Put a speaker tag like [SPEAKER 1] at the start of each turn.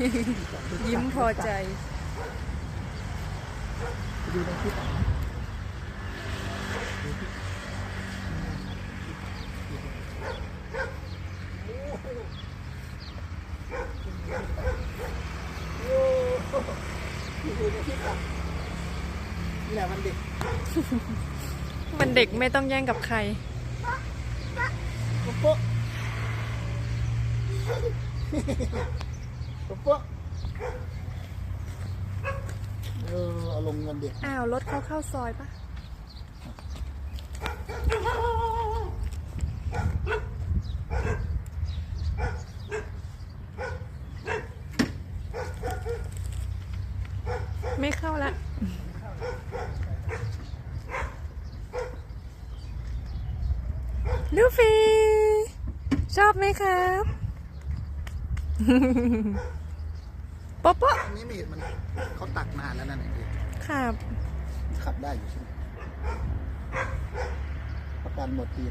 [SPEAKER 1] ยิ้มพอใจ
[SPEAKER 2] ดูในคลิปอะดูในคลิปอะนี่แหละมันเด็ก
[SPEAKER 1] มันเด็กไม่ต้องแย่งกับใคร
[SPEAKER 2] ปุ๊บปุ๊บ ปุ๊บปุ๊บเออเอาลงเงินเด็ก
[SPEAKER 1] อ้าวรถเขาเข้าซอยปะไม่เข้าละลูฟี่ ชอบไหมครับ โป๊ะโป๊ะ
[SPEAKER 2] อันนี้ไม่เห็นมันเขาตักนานแล้วนั่นเอง
[SPEAKER 1] ครับ
[SPEAKER 2] ขับได้อยู่ใช่ไหมประกันหมดปี